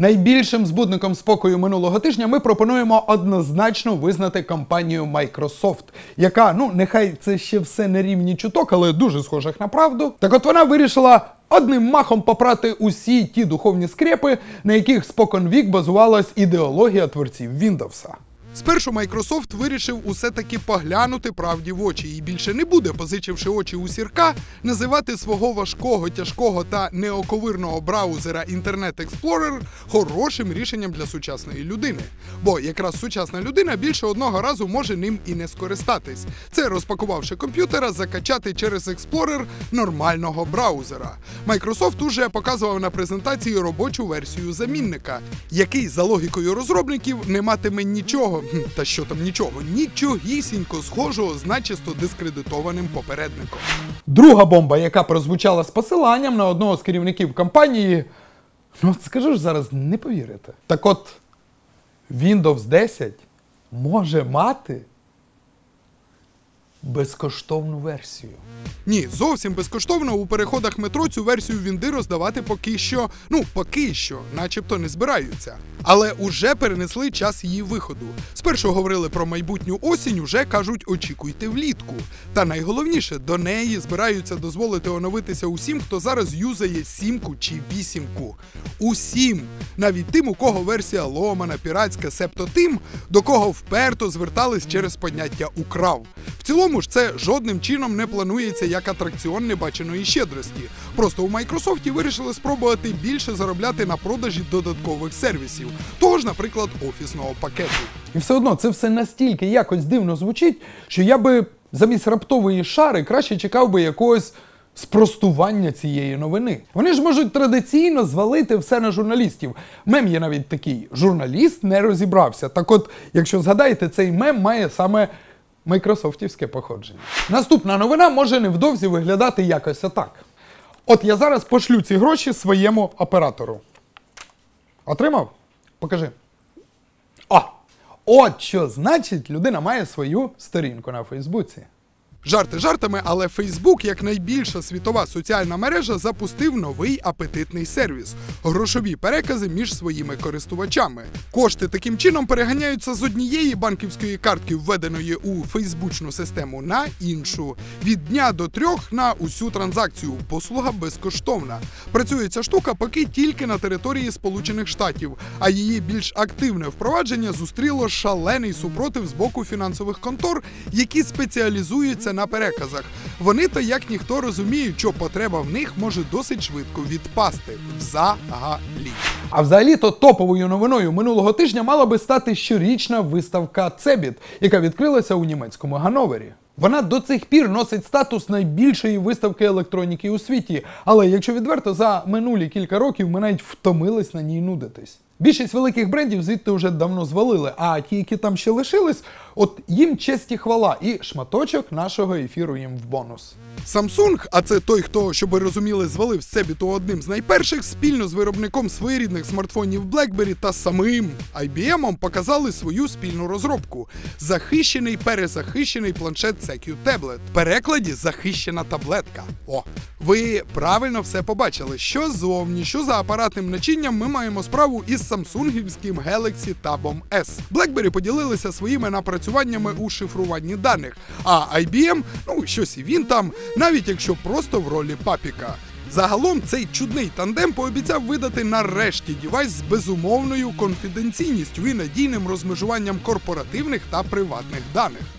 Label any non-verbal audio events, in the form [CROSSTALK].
Найбільшим збудником спокою минулого тижня ми пропонуємо однозначно визнати компанію Microsoft, яка, ну нехай це ще все на рівні чуток, але дуже схожих на правду. Так от вона вирішила одним махом попрати усі ті духовні скрепи, на яких спокон вік базувалась ідеологія творців Windows. Спершу Microsoft вирішив усе таки поглянути правді в очі і більше не буде, позичивши очі у сірка, називати свого важкого, тяжкого та неоковирного браузера Internet Explorer хорошим рішенням для сучасної людини. Бо якраз сучасна людина більше одного разу може ним і не скористатись. Це розпакувавши комп'ютера, закачати через Explorer нормального браузера. Microsoft уже показував на презентації робочу версію замінника, який за логікою розробників не матиме нічого. [LAUGHS] Та що там нічого, нічогісінько схожого з начисто дискредитованим попередником. Друга бомба, яка прозвучала з посиланням на одного з керівників компанії. Ну, от скажу ж зараз, не повірите. Так от, Windows 10 може мати безкоштовну версію. Ні, зовсім безкоштовно у переходах метро цю версію Вінди роздавати поки що, ну поки що, начебто не збираються. Але уже перенесли час її виходу. Спершу говорили про майбутню осінь, уже кажуть, очікуйте влітку. Та найголовніше, до неї збираються дозволити оновитися усім, хто зараз юзає сімку чи вісімку. Усім, навіть тим, у кого версія ломана, піратська, себто тим, до кого вперто звертались через поняття украв. Цілому ж це жодним чином не планується як атракціон небаченої щедрості. Просто у Майкрософті вирішили спробувати більше заробляти на продажі додаткових сервісів, того ж, наприклад, офісного пакету. І все одно це все настільки якось дивно звучить, що я би замість раптової шари краще чекав би якогось. Спростування цієї новини. Вони ж можуть традиційно звалити все на журналістів. Мем є навіть такий: журналіст не розібрався. Так от, якщо згадаєте, цей мем має саме майкрософтівське походження. Наступна новина може невдовзі виглядати якось отак. От я зараз пошлю ці гроші своєму оператору. Отримав? Покажи. О! От що значить, людина має свою сторінку на Фейсбуці. Жарти жартами, але Facebook, як найбільша світова соціальна мережа, запустив новий апетитний сервіс грошові перекази між своїми користувачами. Кошти таким чином переганяються з однієї банківської картки, введеної у фейсбучну систему, на іншу. Від дня до трьох на усю транзакцію. Послуга безкоштовна. Працює ця штука поки тільки на території Сполучених Штатів, а її більш активне впровадження зустріло шалений супротив з боку фінансових контор, які спеціалізуються на переказах. Вони то як ніхто розуміють, що потреба в них може досить швидко відпасти взагалі. А взагалі то топовою новиною минулого тижня мала би стати щорічна виставка Цебіт, яка відкрилася у німецькому Гановері. Вона до цих пір носить статус найбільшої виставки електроніки у світі. Але якщо відверто, за минулі кілька років ми навіть втомились на ній нудитись. Більшість великих брендів звідти вже давно звалили, а ті, які там ще лишились, от їм честь і хвала, і шматочок нашого ефіру їм в бонус. Samsung, а це той, хто, щоб ви розуміли, звалив з Цебіту одним з найперших, спільно з виробником своєрідних смартфонів BlackBerry та самим IBM показали свою спільну розробку: захищений перезахищений планшет CQ Tablet. В перекладі захищена таблетка. О, ви правильно все побачили. Що зовні, що за апаратним начинням ми маємо справу із самсунгівським Galaxy Tab S. BlackBerry поділилися своїми напрацюваннями у шифруванні даних, а IBM, ну щось і він там, навіть якщо просто в ролі папіка. Загалом цей чудний тандем пообіцяв видати нарешті дівайс з безумовною конфіденційністю і надійним розмежуванням корпоративних та приватних даних.